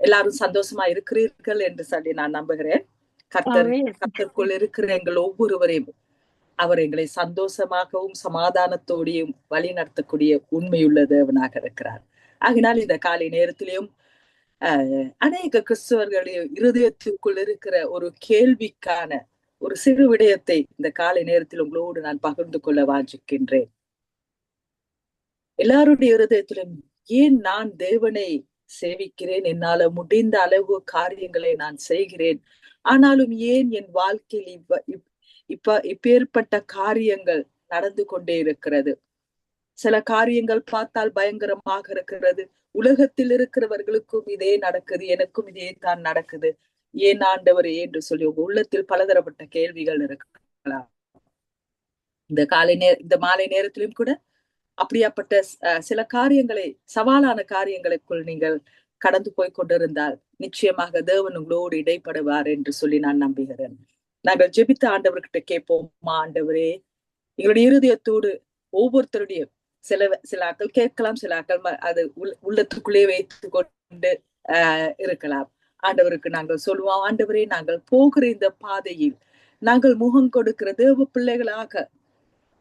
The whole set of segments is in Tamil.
எல்லாரும் சந்தோஷமா இருக்கிறீர்கள் என்று சொல்லி நான் நம்புகிறேன். கர்த்தர் ஆமென். கர்த்தருக்குள் இருக்கிற எங்கள் ஒவ்வொருவரையும் அவர் எங்களை சந்தோஷமாகவும் சமாதானத்தோடையும் வழி நடத்தக்கூடிய உண்மையுள்ள தேவனாக இருக்கிறார். ஆகினால் இந்த காலை நேரத்திலேயும் அநேக கிறிஸ்தவர்களுடைய இருதயத்துக்குள் இருக்கிற ஒரு கேள்விக்கான ஒரு சிறு விடயத்தை இந்த காலை நேரத்தில் உங்களோடு நான் பகிர்ந்து கொள்ள வாஞ்சிக்கின்றேன். எல்லாருடைய இருதயத்திலும் ஏன் நான் தேவனை சேவிக்கிறேன். என்னால முடிந்த அளவு காரியங்களை நான் செய்கிறேன். ஆனாலும் ஏன் என் வாழ்க்கையில் இப்ப இப்ப இப்பேற்பட்ட காரியங்கள் நடந்து கொண்டே இருக்கிறது? சில காரியங்கள் பார்த்தால் பயங்கரமாக இருக்கிறது. உலகத்தில் இருக்கிறவர்களுக்கும் இதே நடக்குது. எனக்கும் இதே தான் நடக்குது. ஏன் ஆண்டவரே என்று சொல்லி உங்க உள்ளத்தில் பலதரப்பட்ட கேள்விகள் இருக்கலாம். இந்த காலை நேர இந்த மாலை நேரத்திலும் கூட அப்படியாப்பட்ட அஹ், சில காரியங்களை சவாலான காரியங்களுக்குள் நீங்கள் கடந்து போய் கொண்டிருந்தால் நிச்சயமாக தேவன் உங்களோடு இடைப்படுவார் என்று சொல்லி நான் நம்புகிறேன். நாங்கள் ஜெபித்த ஆண்டவர்கிட்ட கேட்போமா ஆண்டவரே எங்களுடைய இருதயத்தோடு ஒவ்வொருத்தருடைய சில சில ஆக்கள் கேட்கலாம் சில ஆக்கள் அது உள்ளத்துக்குள்ளேயே உள்ளத்துக்குள்ளே வைத்து கொண்டு ஆஹ் இருக்கலாம். ஆண்டவருக்கு நாங்கள் சொல்லுவோம் ஆண்டவரே நாங்கள் போகிற இந்த பாதையில் நாங்கள் முகம் கொடுக்கிற தேவ பிள்ளைகளாக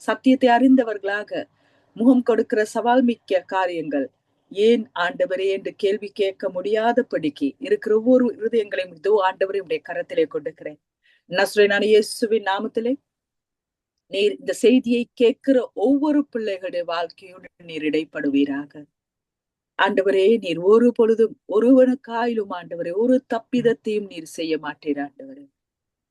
சத்தியத்தை அறிந்தவர்களாக முகம் கொடுக்கிற சவால் மிக்க காரியங்கள். ஏன் ஆண்டவரே என்று கேள்வி கேட்க முடியாதபடிக்கு இருக்கிற ஒவ்வொரு இருதயங்களையும் இதோ ஆண்டவரே உடைய கரத்திலே கொடுக்கிறேன். நஸ்ரேனான இயேசுவின் நாமத்திலே நீர் இந்த செய்தியை கேட்கிற ஒவ்வொரு பிள்ளைகளுடைய வாழ்க்கையோடு நீர் இடைப்படுவீராக. ஆண்டவரே நீர் ஒரு பொழுதும் ஒருவனுக்காயிலும் ஆண்டவரே ஒரு தப்பிதத்தையும் நீர் செய்ய மாட்டீர் ஆண்டவரே.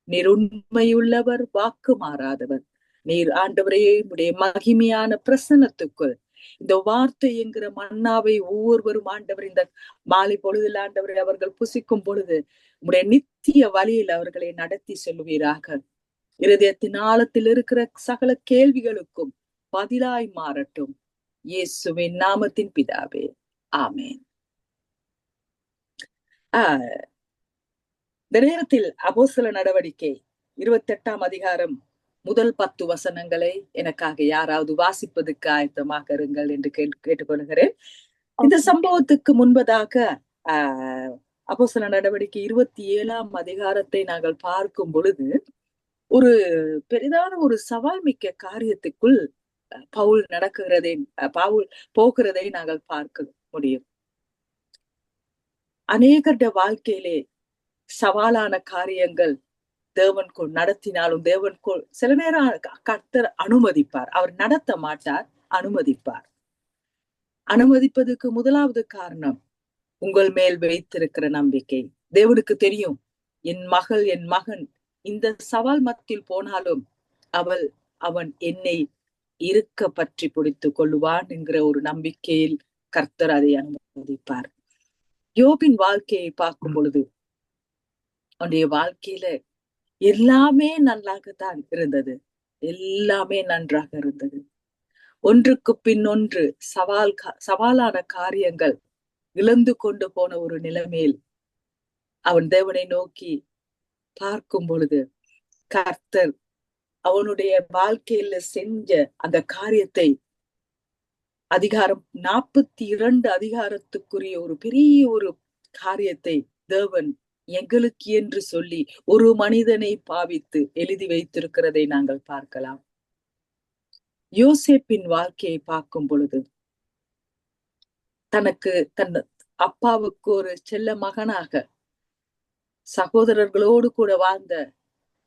நீர் உண்மையுள்ளவர் வாக்கு மாறாதவர். நீர் ஆண்டவரே உடைய மகிமையான பிரசன்னத்துக்குள். இந்த வார்த்தை என்கிற மன்னாவை ஒவ்வொருவரும் ஆண்டவர் இந்த மாலை பொழுதில் ஆண்டவரை அவர்கள் புசிக்கும் பொழுது உடைய நித்திய வழியில் அவர்களை நடத்தி செல்வீராக. இருதயத்தின் ஆழத்தில் இருக்கிற சகல கேள்விகளுக்கும் பதிலாய் மாறட்டும். இயேசுவின் நாமத்தின் பிதாவே. ஆமேன். ஆஹ் இந்த நேரத்தில் அபோசல நடவடிக்கை இருபத்தி எட்டாம் அதிகாரம் முதல் பத்து வசனங்களை எனக்காக யாராவது வாசிப்பதற்கு ஆயத்தமாக இருங்கள் என்று கேட்டு கேட்டுக்கொள்கிறேன். இந்த சம்பவத்துக்கு முன்பதாக ஆஹ் அபோஸ்தல நடவடிக்கை இருபத்தி ஏழாம் அதிகாரத்தை நாங்கள் பார்க்கும் பொழுது ஒரு பெரிதான ஒரு சவால் மிக்க காரியத்துக்குள் பவுல் நடக்குகிறதை பவுல் போகிறதை நாங்கள் பார்க்க முடியும். அநேகருடைய வாழ்க்கையிலே சவாலான காரியங்கள் தேவன் நடத்தினாலும் தேவன் கொ- சில நேரம் கர்த்தர் அனுமதிப்பார். அவர் நடத்த மாட்டார் அனுமதிப்பார். அனுமதிப்பதற்கு முதலாவது காரணம் உங்கள் மேல் வைத்திருக்கிற நம்பிக்கை. தேவனுக்கு தெரியும் என் மகள் என் மகன் இந்த சவால் மத்தியில் போனாலும் அவள் அவன் என்னை இருக்க பற்றி பிடித்துக் கொள்ளுவான் என்கிற ஒரு நம்பிக்கையில் கர்த்தர் அதை அனுமதிப்பார். யோபின் வாழ்க்கையை பார்க்கும் பொழுது அவனுடைய வாழ்க்கையில எல்லாமே நல்லாகத்தான் இருந்தது. எல்லாமே நன்றாக இருந்தது. ஒன்றுக்கு பின் ஒன்று சவால் சவாலான காரியங்கள் இழந்து கொண்டு போன ஒரு நிலைமையில் அவன் தேவனை நோக்கி பார்க்கும் பொழுது கர்த்தர் அவனுடைய வாழ்க்கையில செஞ்ச அந்த காரியத்தை அதிகாரம் நாற்பத்தி இரண்டு அதிகாரத்துக்குரிய ஒரு பெரிய ஒரு காரியத்தை தேவன் எங்களுக்கு என்று சொல்லி ஒரு மனிதனை பாவித்து எழுதி வைத்திருக்கிறதை நாங்கள் பார்க்கலாம். யோசேப்பின் வாழ்க்கையை பார்க்கும் பொழுது தனக்கு தன் அப்பாவுக்கு ஒரு செல்ல மகனாக சகோதரர்களோடு கூட வாழ்ந்த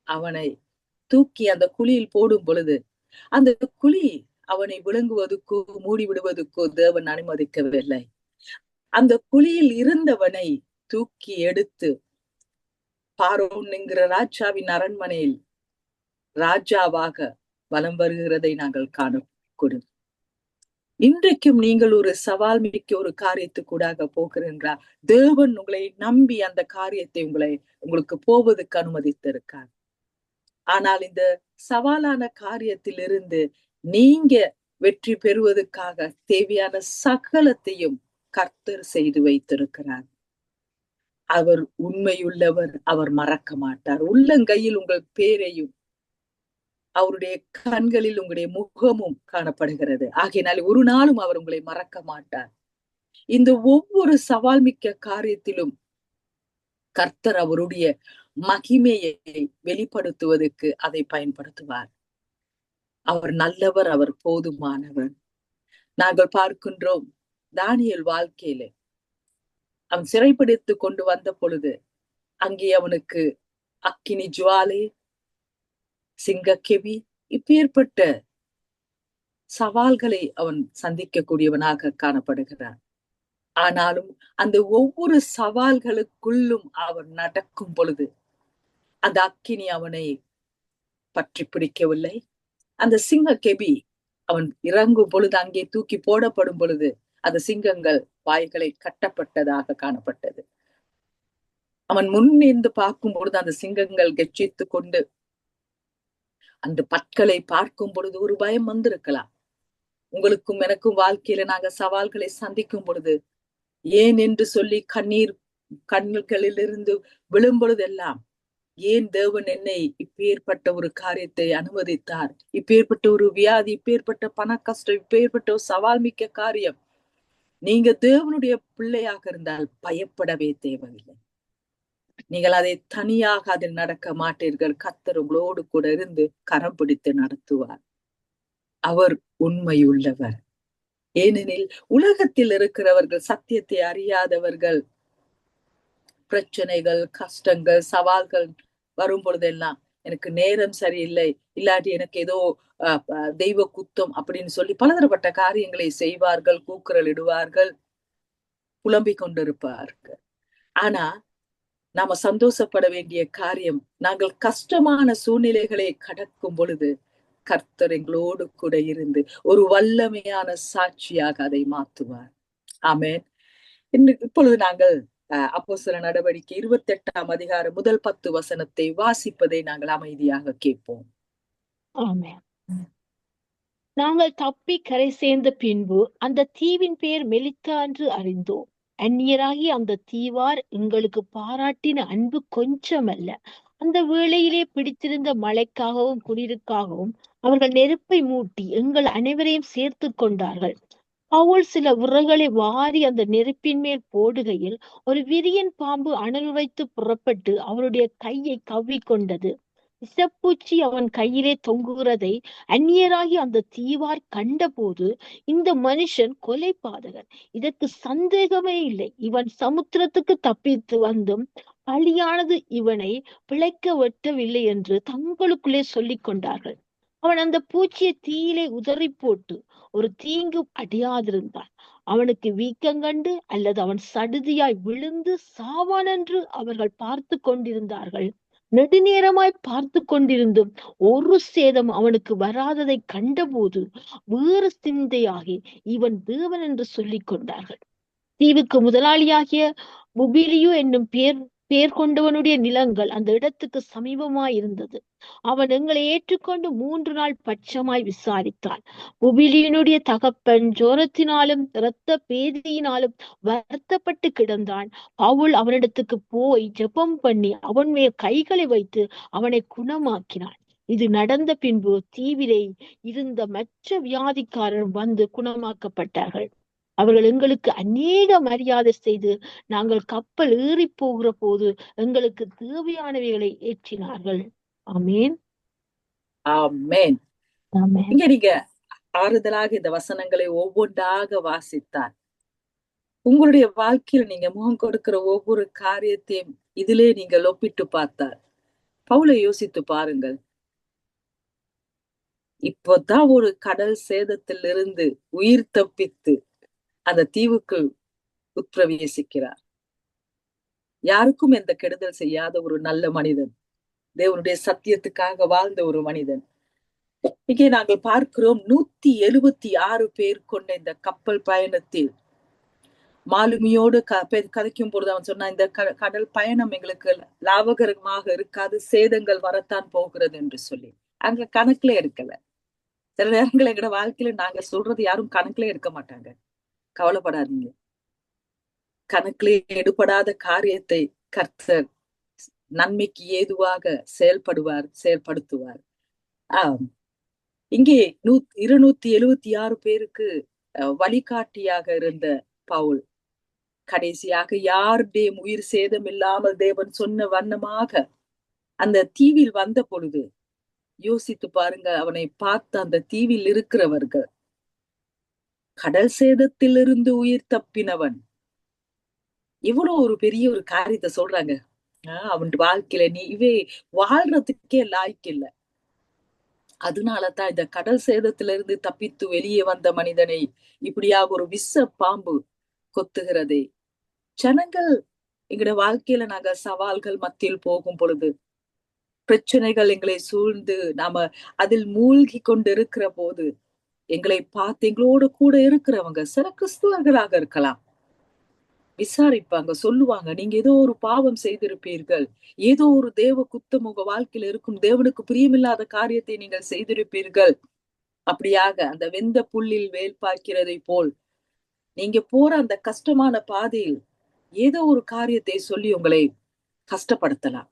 அவனை தூக்கி அந்த குழியில் போடும் பொழுது அந்த குழி அவனை விழுங்குவதற்கோ மூடி விடுவதற்கோ தேவன் அனுமதிக்கவில்லை. அந்த குழியில் இருந்தவனை தூக்கி எடுத்து பாரோன் என்கிற ராஜாவின் அரண்மனையில் ராஜாவாக வலம் வருகிறதை நாங்கள் காணக்கூடும் இன்றைக்கும் நீங்கள் ஒரு சவால் மிக்க ஒரு காரியத்துக்கூடாக போகிறீர்களா? தேவன் உங்களை நம்பி அந்த காரியத்தை உங்களை உங்களுக்கு போவதற்கு அனுமதித்திருக்கார். ஆனால் இந்த சவாலான காரியத்திலிருந்து நீங்க வெற்றி பெறுவதற்காக தேவையான சகலத்தையும் கர்த்தர் செய்து வைத்திருக்கிறார். அவர் உண்மையுள்ளவர் அவர் மறக்க மாட்டார். உள்ளங்கையில் உங்கள் பேரையும் அவருடைய கண்களில் உங்களுடைய முகமும் காணப்படுகிறது. ஆகையினால் ஒரு நாளும் அவர் உங்களை மறக்க மாட்டார். இந்த ஒவ்வொரு சவால் மிக்க காரியத்திலும் கர்த்தர் அவருடைய மகிமையை வெளிப்படுத்துவதற்கு அதை பயன்படுத்துவார். அவர் நல்லவர் அவர் போதுமானவர். நாங்கள் பார்க்கின்றோம் தானியல் வாழ்க்கையில அவன் சிறைப்பிடித்து கொண்டு வந்த பொழுது அங்கே அவனுக்கு அக்கினி ஜுவாலை சிங்கக்கெவி இப்பேற்பட்ட சவால்களை அவன் சந்திக்கக்கூடியவனாக காணப்படுகிறான். ஆனாலும் அந்த ஒவ்வொரு சவால்களுக்குள்ளும் அவன் நடக்கும் பொழுது அந்த அக்கினி அவனை பற்றி பிடிக்கவில்லை. அந்த சிங்க கெபி அவன் இறங்கும் பொழுது அங்கே தூக்கி போடப்படும் பொழுது அந்த சிங்கங்கள் வாய்களை கட்டப்பட்டதாக காணப்பட்டது. அவன் முன்னிருந்து பார்க்கும் பொழுது அந்த சிங்கங்கள் கெச்சித்து கொண்டு அந்த பற்களை பார்க்கும் பொழுது ஒரு பயம் வந்திருக்கலாம். உங்களுக்கும் எனக்கும் வாழ்க்கையில நாங்க சவால்களை சந்திக்கும் பொழுது ஏன் என்று சொல்லி கண்ணீர் கண்களிலிருந்து விழும் பொழுதெல்லாம் ஏன் தேவன் என்னை இப்பேற்பட்ட ஒரு காரியத்தை அனுமதித்தார்? இப்பேற்பட்ட ஒரு வியாதி இப்பேற்பட்ட பண கஷ்டம் இப்பேற்பட்ட ஒரு சவால் மிக்க காரியம் நீங்க தேவனுடைய பிள்ளையாக இருந்தால் பயப்படவே தேவையில்லை. நீங்கள் அதை தனியாக அதில் நடக்க மாட்டீர்கள். கத்தர் உங்களோடு கூட இருந்து கரம் பிடித்து நடத்துவார். அவர் உண்மையுள்ளவர். ஏனெனில் உலகத்தில் இருக்கிறவர்கள் சத்தியத்தை அறியாதவர்கள் பிரச்சனைகள் கஷ்டங்கள் சவால்கள் வரும் பொழுதெல்லாம் எனக்கு நேரம் சரியில்லை. இல்லாட்டி எனக்கு ஏதோ தெய்வ குத்தம் அப்படின்னு சொல்லி பலதரப்பட்ட காரியங்களை செய்வார்கள் கூக்குரல் இடுவார்கள் புலம்பிக் கொண்டிருப்பார்கள். ஆனா நாம சந்தோஷப்பட வேண்டிய காரியம் நாங்கள் கஷ்டமான சூழ்நிலைகளை கடக்கும் பொழுது கர்த்தர் எங்களோடு கூட இருந்து ஒரு வல்லமையான சாட்சியாக அதை மாற்றுவார். ஆமேன். இப்பொழுது நாங்கள் அப்போ சில நடவடிக்கை இருபத்தி எட்டாம் அதிகாரம் முதல் பத்து வசனத்தை வாசிப்பதை நாங்கள் அமைதியாக கேட்போம். நாங்கள் தப்பி கரை சேர்ந்த பின்பு அந்த தீவின் பெயர் மெலித்தா என்று அறிந்தோம். அந்நியராகி அந்த தீவார் எங்களுக்கு பாராட்டின அன்பு கொஞ்சமல்ல. அந்த வேளையிலே பிடித்திருந்த மழைக்காகவும் குளிருக்காகவும் அவர்கள் நெருப்பை மூட்டி எங்கள் அனைவரையும் சேர்த்து கொண்டார்கள். பவுல் சில விறகுகளை வாரி அந்த நெருப்பின் மேல் போடுகையில் ஒரு விரியன் பாம்பு அனல் வைத்து புறப்பட்டு அவருடைய கையை கவ்வி கொண்டது. விஷப்பூச்சி அவன் கையிலே தொங்குகிறதை அந்நியராகி அந்த தீவார் கண்டபோது இந்த மனுஷன் கொலை பாதகன். இதற்கு சந்தேகமே இல்லை. இவன் சமுத்திரத்துக்கு தப்பித்து வந்தும் பலியானது இவனை பிழைக்க வெட்டவில்லை என்று தங்களுக்குள்ளே சொல்லிக் கொண்டார்கள். அவன் அந்த பூச்சியை தீயிலே உதறி போட்டு ஒரு தீங்கு அடையாதிருந்தான். அவனுக்கு வீக்கங்கண்டு அல்லது அவன் சடுதியாய் விழுந்து சாவான் என்று அவர்கள் பார்த்து கொண்டிருந்தார்கள். நெடுநேரமாய் பார்த்து கொண்டிருந்தும் ஒரு சேதம் அவனுக்கு வராததை கண்டபோது வேறு சிந்தையாகி இவன் தேவன் என்று சொல்லிக் கொண்டார்கள். தீவுக்கு முதலாளியாகிய புபிலியு என்னும் பேர் பேர் கொண்டவனுடைய நிலங்கள் அந்த இடத்துக்கு சமீபமாய் இருந்தது. அவன் எங்களை ஏற்றுக்கொண்டு மூன்று நாள் பட்சமாய் விசாரித்தான். உபிலியனுடைய தகப்பன் ஜோரத்தினாலும் இரத்த பேதியினாலும் வருத்தப்பட்டு கிடந்தான். பவுல் அவனிடத்துக்கு போய் ஜெபம் பண்ணி அவன் மேல் கைகளை வைத்து அவனை குணமாக்கினான். இது நடந்த பின்பு தீவிலே இருந்த மற்ற வியாதிக்காரர் வந்து குணமாக்கப்பட்டார்கள். அவர்கள் எங்களுக்கு அநேக மரியாதை செய்து நாங்கள் கப்பல் ஏறி போகிற போது எங்களுக்கு தேவையானவைகளை ஏற்றினார்கள். ஆமேன். ஆமேன். இங்க நீங்க ஆறுதலாக இந்த வசனங்களை ஒவ்வொன்றாக வாசித்தார் உங்களுடைய வாழ்க்கையில் நீங்க முகம் கொடுக்கிற ஒவ்வொரு காரியத்தையும் இதிலே நீங்கள் ஒப்பிட்டு பார்த்தார் பவுலை யோசித்து பாருங்கள். இப்போதான் ஒரு கடல் சேதத்தில் இருந்து உயிர் தப்பித்து அந்த தீவுக்கு உட்பிரவேசிக்கிறார். யாருக்கும் எந்த கெடுதல் செய்யாத ஒரு நல்ல மனிதன். தேவனுடைய சத்தியத்துக்காக வாழ்ந்த ஒரு மனிதன். இங்கே நாங்கள் பார்க்கிறோம் நூத்தி எழுபத்தி ஆறு பேர் கொண்ட இந்த கப்பல் பயணத்தில். மாலுமியோடு கதைக்கும் பொழுது அவன் சொன்னா இந்த கடல் பயணம் எங்களுக்கு லாபகரமாக இருக்காது சேதங்கள் வரத்தான் போகிறது என்று சொல்லி. அங்க கணக்குல எடுக்கல. சில நேரங்கள் எங்களோட வாழ்க்கையில நாங்க சொல்றது யாரும் கணக்குல எடுக்க மாட்டாங்க. கவலைப்படாதீங்க. கணக்கிலே எடுபடாத காரியத்தை கர்த்தர் நன்மைக்கு ஏதுவாக செயல்படுவார் செயல்படுத்துவார். ஆஹ் இங்கே நூ இருநூத்தி எழுவத்தி ஆறு பேருக்கு வழிகாட்டியாக இருந்த பவுல் கடைசியாக யாருடையும் உயிர் சேதம் இல்லாமல் தேவன் சொன்ன வண்ணமாக அந்த தீவில் வந்த பொழுது யோசித்து பாருங்க அவனை பார்த்து அந்த தீவில் இருக்கிறவர்கள். கடல் சேதத்திலிருந்து உயிர் தப்பினவன். இவ்வளவு ஒரு பெரிய ஒரு காரியத்தை சொல்றாங்க. ஆஹ் அவன் வாழ்க்கையில நீ இவே வாழ்றதுக்கே லாய்க்கு இல்ல. அதனாலதான் இந்த கடல் சேதத்திலிருந்து தப்பித்து வெளியே வந்த மனிதனை இப்படியாக ஒரு விஷ பாம்பு கொத்துகிறதே. ஜனங்கள் எங்களோட வாழ்க்கையில நாங்க சவால்கள் மத்தியில் போகும் பொழுது பிரச்சனைகள் எங்களை சூழ்ந்து நாம அதில் மூழ்கி கொண்டு இருக்கிற போது எங்களை பார்த்து எங்களோட கூட இருக்கிறவங்க சில கிறிஸ்துவர்களாக இருக்கலாம். விசாரிப்பாங்க சொல்லுவாங்க நீங்க ஏதோ ஒரு பாவம் செய்திருப்பீர்கள். ஏதோ ஒரு தேவ குத்தம் உங்க வாழ்க்கையில இருக்கும் தேவனுக்கு பிரியமில்லாத காரியத்தை நீங்கள் செய்திருப்பீர்கள். அப்படியாக அந்த வெந்த புல்லில் வேல் பார்க்கிறதை போல் நீங்க போற அந்த கஷ்டமான பாதையில் ஏதோ ஒரு காரியத்தை சொல்லி உங்களை கஷ்டப்படுத்தலாம்.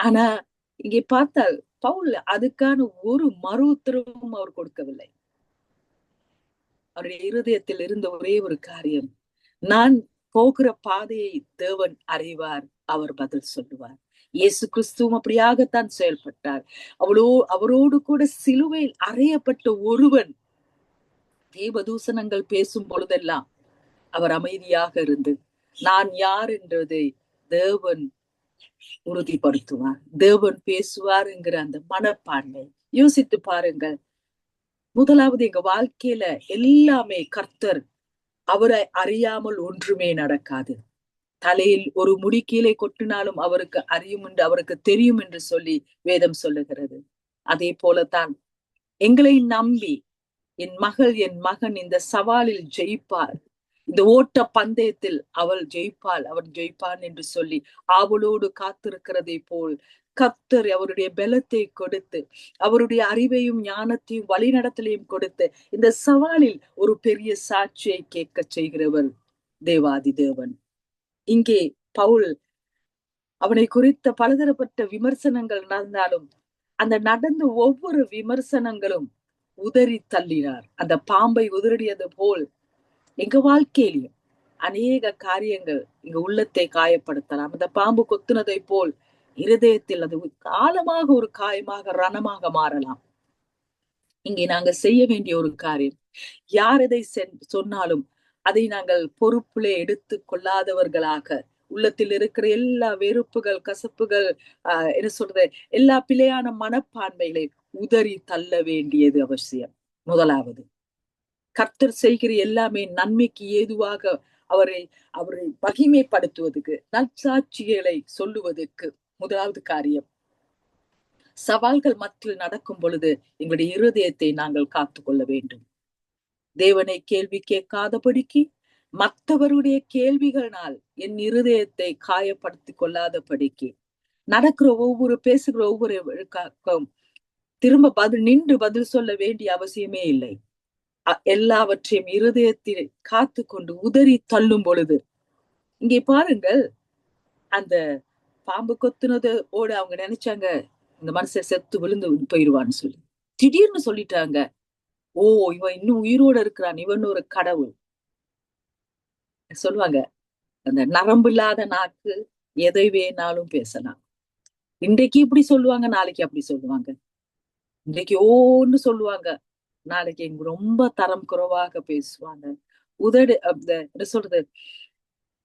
ஆனா இங்கே பார்த்தால் பவுல் அதுக்கான ஒரு மறு உத்தரவும் அவர் கொடுக்கவில்லை. அவருடைய இருதயத்தில் இருந்த ஒரே ஒரு காரியம். நான் போகிற பாதையை தேவன் அறிவார் அவர் பதில் சொல்லுவார். இயேசு கிறிஸ்துவும் அப்படியாகத்தான் செயல்பட்டார். அவளோ அவரோடு கூட சிலுவையில் அறையப்பட்ட ஒருவன் தேவதூசணங்கள் பேசும் பொழுதெல்லாம் அவர் அமைதியாக இருந்து நான் யார் என்றதை தேவன் உறுதிப்படுத்துவார். தேவன் பேசுவார் என்கிற அந்த மனப்பான்மை. யோசித்து பாருங்கள் முதலாவது எங்க வாழ்க்கையில எல்லாமே கர்த்தர் அவரை அறியாமல் ஒன்றுமே நடக்காது. தலையில் ஒரு முடி கீழே கொட்டினாலும் அவருக்கு அறியும் என்று அவருக்கு தெரியும் என்று சொல்லி வேதம் சொல்லுகிறது. அதே போலத்தான் எங்களை நம்பி என் மகள் என் மகன் இந்த சவாலில் ஜெயிப்பார். இந்த ஓட்ட பந்தயத்தில் அவள் ஜெயிப்பாள் அவன் ஜெயிப்பான் என்று சொல்லி ஆவலோடு காத்திருக்கிறதை போல் கத்தர் அவருடைய பலத்தை கொடுத்து அவருடைய அறிவையும் ஞானத்தையும் வழிநடத்தலையும் கொடுத்து இந்த சவாலில் ஒரு பெரிய சாட்சியை கேட்க செய்கிறவர் தேவாதி தேவன். இங்கே பவுல் அவனை குறித்த பலதரப்பட்ட விமர்சனங்கள் நடந்தாலும் அந்த நடந்த ஒவ்வொரு விமர்சனங்களும் உதறி தள்ளினார். அந்த பாம்பை உதறியது போல் எங்க வாழ்க்கையிலும் அநேக காரியங்கள் இங்க உள்ளத்தை காயப்படுத்தலாம். அந்த பாம்பு கொத்துனதை போல் இருதயத்தில் அது காலமாக ஒரு காயமாக ரணமாக மாறலாம். இங்கே நாங்க செய்ய வேண்டிய ஒரு காரியம் யார் எதை சொன்னாலும் அதை நாங்கள் பொறுப்பிலே எடுத்து கொள்ளாதவர்களாக உள்ளத்தில் இருக்கிற எல்லா வெறுப்புகள் கசப்புகள் ஆஹ் என்ன சொல்றது எல்லா பிழையான மனப்பான்மைகளை உதறி தள்ள வேண்டியது அவசியம். முதலாவது கர்த்தர் செய்கிற எல்லாமே நன்மைக்கு ஏதுவாக அவரை அவரை மகிமைப்படுத்துவதற்கு நற்சாட்சிகளை சொல்லுவதற்கு முதலாவது காரியம். சவால்கள் மத்தியில் நடக்கும் பொழுது எங்களுடைய இருதயத்தை நாங்கள் காத்து கொள்ள வேண்டும். தேவனை கேள்வி கேட்காதபடிக்கு மற்றவருடைய கேள்விகளினால் என் இருதயத்தை காயப்படுத்தி கொள்ளாதபடிக்கு நடக்கிற ஒவ்வொரு பேசுகிற ஒவ்வொரு திரும்ப பதில் நின்று பதில் சொல்ல வேண்டிய அவசியமே இல்லை. எல்லாவற்றையும் இருதயத்தில் காத்து கொண்டு உதறி தள்ளும் பொழுது இங்கே பாருங்கள் அந்த பாம்பு கொத்துனது ஓடு அவங்க நினைச்சாங்க இந்த மனுஷன் செத்து விழுந்து போயிடுவான்னு சொல்லி. திடீர்னு சொல்லிட்டாங்க ஓ இவன் இன்னும் உயிரோட இருக்கிறான் இவன் ஒரு கடவுள். சொல்லுவாங்க அந்த நரம்பு இல்லாத நாக்கு எதை வேணாலும் பேசலாம். இன்றைக்கு இப்படி சொல்லுவாங்க நாளைக்கு அப்படி சொல்லுவாங்க. இன்றைக்கு ஓன்னு சொல்லுவாங்க நாளைக்கு எங்க ரொம்ப தரம் குறைவாக பேசுவாங்க. உதடு என்ன சொல்றது?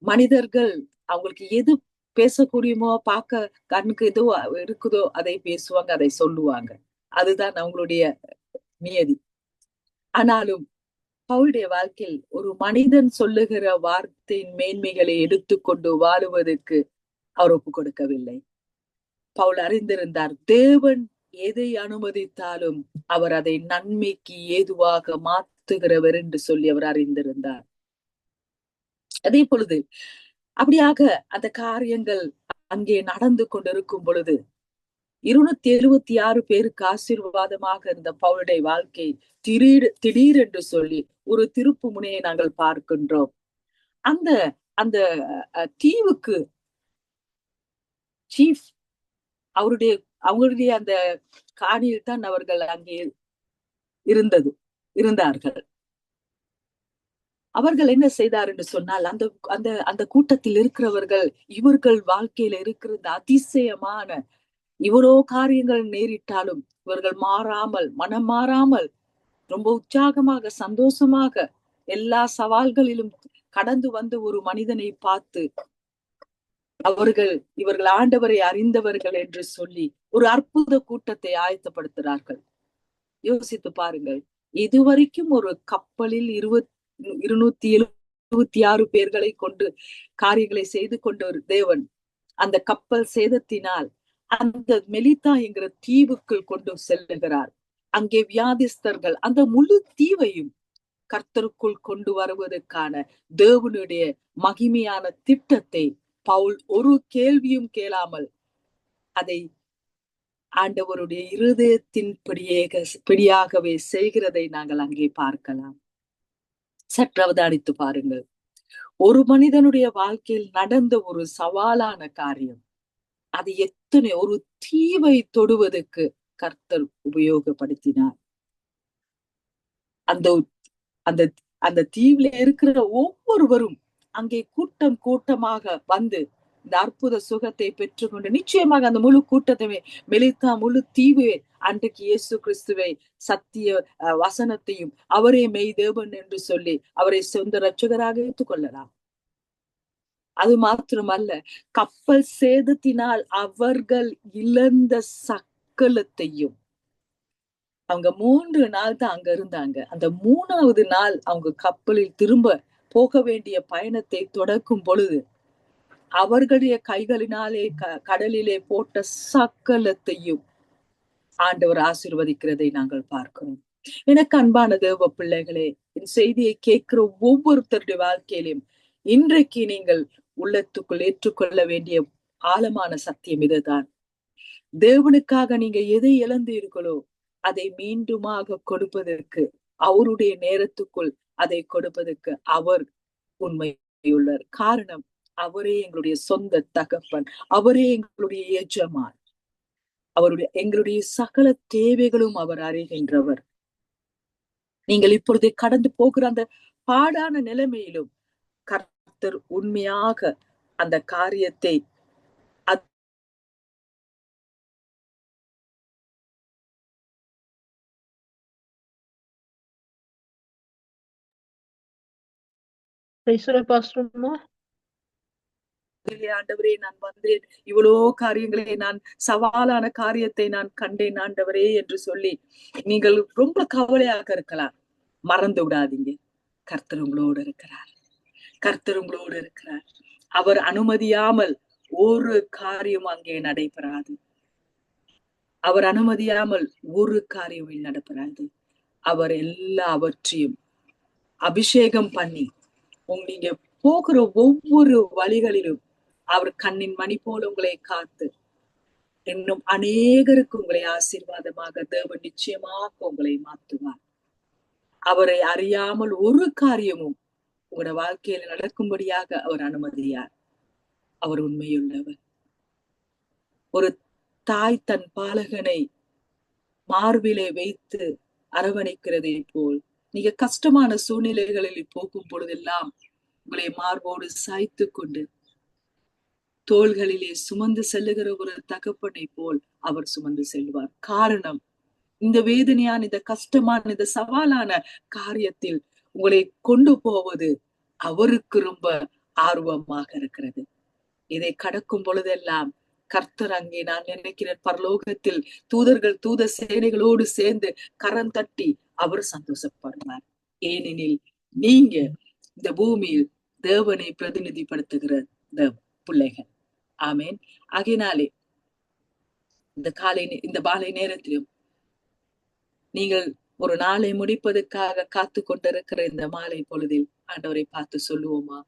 மனிதர்கள் அவங்களுக்கு எது பேசக்கூடியமோ பார்க்க கண்ணுக்கு எதுவோ இருக்குதோ அதை பேசுவாங்க அதை சொல்லுவாங்க. அதுதான் அவங்களுடைய நியதி. ஆனாலும் பவுளுடைய வாழ்க்கையில் ஒரு மனிதன் சொல்லுகிற வார்த்தையின் மேன்மைகளை எடுத்துக்கொண்டு வாழுவதற்கு அவர் ஒப்பு கொடுக்கவில்லை. பவுல் அறிந்திருந்தார் தேவன் எதை அனுமதித்தாலும் அவர் அதை நன்மைக்கு ஏதுவாக மாத்துகிறவர் என்று சொல்லி அவர் அறிந்திருந்தார். அதே பொழுது அப்படியாக அந்த காரியங்கள் அங்கே நடந்து கொண்டிருக்கும் பொழுது இருநூத்தி எழுபத்தி ஆறு பேருக்கு ஆசீர்வாதமாக இருந்த பவுளுடைய வாழ்க்கை திடீர் திடீர் என்று சொல்லி ஒரு திருப்பு முனையை நாங்கள் பார்க்கின்றோம். அந்த அந்த தீவுக்கு சீஃப் அவருடைய அவங்களுடைய அந்த காணியில் தான் அவர்கள் அங்கே இருந்தது இருந்தார்கள். அவர்கள் என்ன செய்தார் என்று சொன்னால் அந்த அந்த அந்த கூட்டத்தில் இருக்கிறவர்கள் இவர்கள் வாழ்க்கையில இருக்கிற இந்த அதிசயமான இவ்வளோ காரியங்கள் நேரிட்டாலும் இவர்கள் மாறாமல் மனம் மாறாமல் ரொம்ப உற்சாகமாக சந்தோஷமாக எல்லா சவால்களிலும் கடந்து வந்த ஒரு மனிதனை பார்த்து அவர்கள் இவர்கள் ஆண்டவரை அறிந்தவர்கள் என்று சொல்லி ஒரு அற்புத கூட்டத்தை ஆயத்தப்படுத்துகிறார்கள். யோசித்து பாருங்கள். இதுவரைக்கும் ஒரு கப்பலில் இருபத்தி இருநூத்தி எழுபத்தி ஆறு பேர்களை கொண்டு காரியங்களை செய்து கொண்ட ஒரு தேவன். அந்த கப்பல் சேதத்தினால் அந்த மெலிதா என்கிற தீவுக்குள் கொண்டு செல்லுகிறார். அங்கே வியாதிஸ்தர்கள் அந்த முழு தீவையும் கர்த்தருக்குள் கொண்டு வருவதற்கான தேவனுடைய மகிமையான திட்டத்தை பவுல் ஒரு கேள்வியும் கேளாமல் அதை ஆண்டவருடைய இருதயத்தின் பிடியாக பிடியாகவே செய்கிறதை நாங்கள் அங்கே பார்க்கலாம். சற்று அவதானித்து பாருங்கள். ஒரு மனிதனுடைய வாழ்க்கையில் நடந்த ஒரு சவாலான காரியம். அது எத்தனை ஒரு தீவை தொடுவதற்கு கர்த்தர் உபயோகப்படுத்தினார். அந்த அந்த அந்த தீவுல இருக்கிற ஒவ்வொருவரும் அங்கே கூட்டம் கூட்டமாக வந்து இந்த அற்புத சுகத்தை பெற்றுக்கொண்டு நிச்சயமாக அந்த முழு கூட்டத்தையுமே மெலித்தா முழு தீவே அன்றைக்கு இயேசு கிறிஸ்துவை சத்திய வசனத்தையும் அவரே மெய் தேவன் என்று சொல்லி அவரை சொந்த ரட்சகராக ஏற்றுக்கொள்ளலாம். அது மாத்திரமல்ல கப்பல் சேதத்தினால் அவர்கள் இழந்த சக்கலத்தையும் அவங்க மூன்று நாள் தான் அங்க இருந்தாங்க. அந்த மூணாவது நாள் அவங்க கப்பலில் திரும்ப போக வேண்டிய பயணத்தை தொடக்கும் பொழுது அவர்களுடைய கைகளினாலே க கடலிலே போட்ட சக்கலத்தையும் ஆண்டவர் ஆசிர்வதிக்கிறதை நாங்கள் பார்க்கிறோம். எனக்கு அன்பான தேவ பிள்ளைகளே என் செய்தியை கேட்கிற ஒவ்வொருத்தருடைய வாழ்க்கையிலும் இன்றைக்கு நீங்கள் உள்ளத்துக்குள் ஏற்றுக்கொள்ள வேண்டிய ஆழமான சத்தியம் இதுதான். தேவனுக்காக நீங்க எதை இழந்தீர்களோ அதை மீண்டுமாக கொடுப்பதற்கு அவருடைய நேரத்துக்குள் அதை கொடுப்பதற்கு அவர் உண்மையுள்ளார். காரணம் அவரே எங்களுடைய சொந்த தகப்பன். அவரே எங்களுடைய எஜமான். அவருடைய எங்களுடைய சகல தேவைகளும் அவர் அறிகின்றவர். நீங்கள் இப்பொழுது கடந்து போகிற அந்த பாடான நிலைமையிலும் கர்த்தர் உண்மையாக அந்த காரியத்தை ஆண்டவரே நான் வந்தேன். இவ்வளோ காரியங்களை நான் சவாலான காரியத்தை நான் கண்டேன் ஆண்டவரே என்று சொல்லி நீங்கள் ரொம்ப கவலையாக இருக்கலாம். மறந்து விடாதீங்க. கர்த்தர் உங்களோடு இருக்கிறார். கர்த்தர் உங்களோடு இருக்கிறார். அவர் அனுமதியாமல் ஒரு காரியம் அங்கே நடைபெறாது. அவர் அனுமதியாமல் ஒரு காரியம் நடைபெறாது. அவர் எல்லாவற்றையும் அபிஷேகம் பண்ணி உங்க நீங்க போகிற ஒவ்வொரு வழிகளிலும் அவர் கண்ணின் மணி போல உங்களை காத்து இன்னும் அநேகருக்கு உங்களை ஆசீர்வாதமாக தேவன் நிச்சயமாக உங்களை மாற்றுவார். அவரை அறியாமல் ஒரு காரியமும் உங்களோட வாழ்க்கையில நடக்கும்படியாக அவர் அனுமதியார். அவர் உண்மையுள்ளவர். ஒரு தாய் தன் பாலகனை மார்பிலே வைத்து அரவணைக்கிறதை போல் நீங்க கஷ்டமான சூழ்நிலைகளில் போகும் பொழுதெல்லாம் உங்களை மார்போடு சாய்த்து கொண்டு தோள்களிலே சுமந்து செல்லுகிற ஒரு தகப்பனை போல் அவர் சுமந்து செல்வார். காரணம் இந்த வேதனையான இந்த கஷ்டமான இந்த சவாலான காரியத்தில் உங்களை கொண்டு போவது அவருக்கு ரொம்ப ஆர்வமாக இருக்கிறது. இதை கடக்கும் பொழுதெல்லாம் கர்த்தர் அங்கே நான் நினைக்கிறேன் பரலோகத்தில் தூதர்கள் தூத சேனைகளோடு சேர்ந்து கரம் தட்டி அவர் சந்தோஷப்படுவார். ஏனெனில் நீங்க இந்த பூமியில் தேவனை பிரதிநிதிப்படுத்துகிற இந்த பிள்ளைகள். ஆமேன். ஆகையினாலே இந்த காலை இந்த மாலை நேரத்திலும் நீங்கள் ஒரு நாளை முடிப்பதற்காக காத்து கொண்டிருக்கிற இந்த மாலை பொழுதில் ஆண்டவரை பார்த்து சொல்லுவோமா?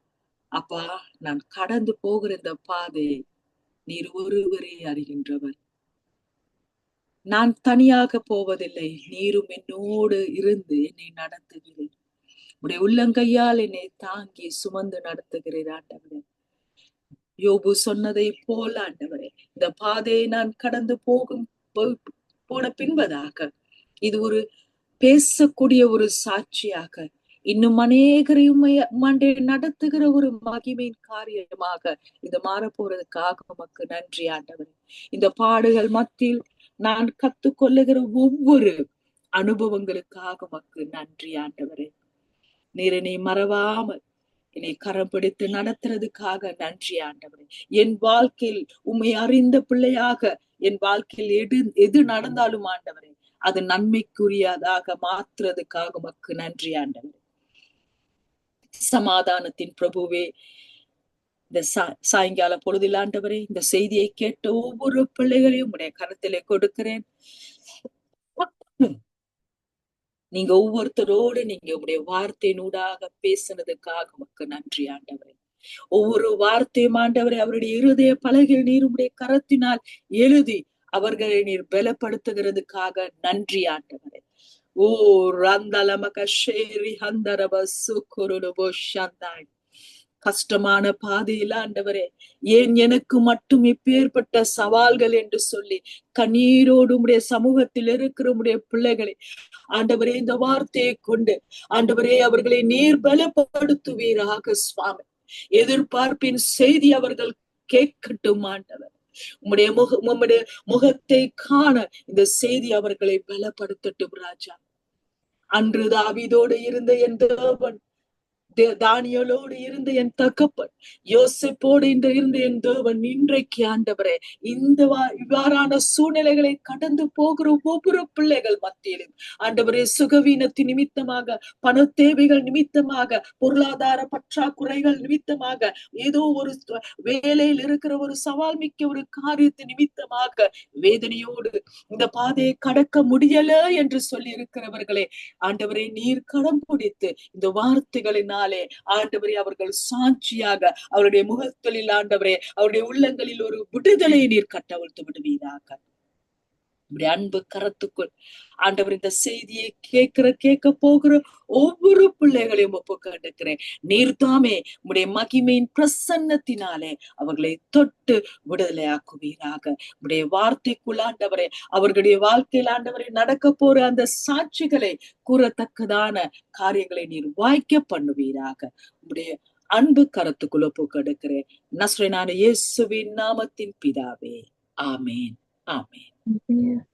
அப்பா நான் கடந்து போகிற இந்த பாதையை நீர் ஒருவரே அறிகின்றவர். நான் தனியாக போவதில்லை நீரும் என்னோடு இருந்து என்னை நடத்துகிறேன் உடைய உள்ளங்கையால் என்னை தாங்கி சுமந்து நடத்துகிறேன் ஆண்டவரே. யோபு சொன்னதை போல ஆண்டவரே இந்த பாதையை நான் கடந்து போகும் போன பின்பதாக இது ஒரு பேசக்கூடிய ஒரு சாட்சியாக இன்னும் அநேகரையும் மண்டே நடத்துகிற ஒரு மகிமையின் காரியமாக இது மாறப்போறதுக்காக உமக்கு நன்றி ஆண்டவர். இந்த பாடுகள் மத்தியில் நான் கத்துக்கொள்ளுகிற ஒவ்வொரு அனுபவங்களுக்காக உமக்கு நன்றி ஆண்டவரே. நிறனை மறவாமல் என்னை கரம் பிடித்து நடத்துறதுக்காக நன்றி ஆண்டவரே. என் வாழ்க்கையில் உண்மை அறிந்த பிள்ளையாக என் வாழ்க்கையில் எது எது நடந்தாலும் ஆண்டவரே அது நன்மைக்குரியதாக மாற்றுறதுக்காக உமக்கு நன்றி ஆண்டவரே. சமாதானத்தின் பிரபுவே இந்த சாயங்கால பொழுதில் ஆண்டவரே இந்த செய்தியை கேட்ட ஒவ்வொரு பிள்ளைகளையும் உடைய கருத்திலே கொடுக்கிறேன். நீங்க ஒவ்வொருத்தரோடு நீங்க உங்களுடைய வார்த்தையினூடாக பேசுனதுக்காக உமக்கு நன்றி ஆண்டவரே. ஒவ்வொரு வார்த்தையும் ஆண்டவரை அவருடைய இருதய பலகையில் நீர் உடைய கரத்தினால் எழுதி அவர்களை நீர் பலப்படுத்துகிறதுக்காக நன்றி ஆண்டவரே. ஓ ரந்தலமக ஷேரி ஹந்தரப சுக்குருபோ சந்தாய் கஷ்டமான பாதையில ஆண்டவரே ஏன் எனக்கு மட்டும் இப்பேற்பட்ட சவால்கள் என்று சொல்லி கண்ணீரோடு உடைய சமூகத்தில் இருக்கிற உடைய பிள்ளைகளை ஆண்டவரே இந்த வார்த்தையை கொண்டு ஆண்டவரே அவர்களை நீர் பலப்படுத்துவீராக சுவாமி. எதிர்பார்ப்பின் செய்தி அவர்கள் கேட்கட்டும் ஆண்டவர். உம்முடைய முக உம்முடைய முகத்தை காண இந்த செய்தி அவர்களை பலப்படுத்தட்டும் ராஜா. அன்று தாவிதோடு இருந்த என் தேவன் தானியலோடு இருந்த என் தகப்பன் யோசிப்போடு இன்று இருந்த என் தேவன் இன்றைக்கு ஆண்டவரே. இந்த இவ்வாறான சூழ்நிலைகளை கடந்து போகிற ஒவ்வொரு பிள்ளைகள் மத்தியிலும் ஆண்டவரே சுகவீனத்தின் நிமித்தமாக பண தேவைகள் நிமித்தமாக பொருளாதார பற்றாக்குறைகள் நிமித்தமாக ஏதோ ஒரு வேலையில் இருக்கிற ஒரு சவால் மிக்க ஒரு காரியத்தை நிமித்தமாக வேதனையோடு இந்த பாதையை கடக்க முடியல என்று சொல்லி இருக்கிறவர்களே ஆண்டவரை நீர் கடம் பிடித்து இந்த வார்த்தைகளினால் நாளே ஆண்டவரே அவர்கள் சாட்சியாக அவருடைய முகத்தொழில் ஆண்டவரே அவருடைய உள்ளங்களில் ஒரு விடுதலை நீர் கட்டவிழ்த்து விடுவீராக. நம்முடைய அன்பு கரத்துக்குள். ஆண்டவர் இந்த செய்தியை கேட்கிற கேட்க போகிற ஒவ்வொரு பிள்ளைகளையும் ஒப்பு கண்டுக்கிறேன் நீர்தாமே உடைய மகிமையின் பிரசன்னத்தினாலே அவர்களை தொட்டு விடுதலையாக்குவீராக. உடைய வார்த்தைக்குள் ஆண்டவரே அவர்களுடைய வாழ்க்கையில் ஆண்டவரை நடக்க போற அந்த சாட்சிகளை கூறத்தக்கதான காரியங்களை நீர் வாய்க்க பண்ணுவீராக. உடைய அன்பு கரத்துக்குள் ஒப்பு கெடுக்கிறேன் நஸ்ரனான இயேசுவின் நாமத்தின் பிதாவே. ஆமேன். ஆமேன். 你今天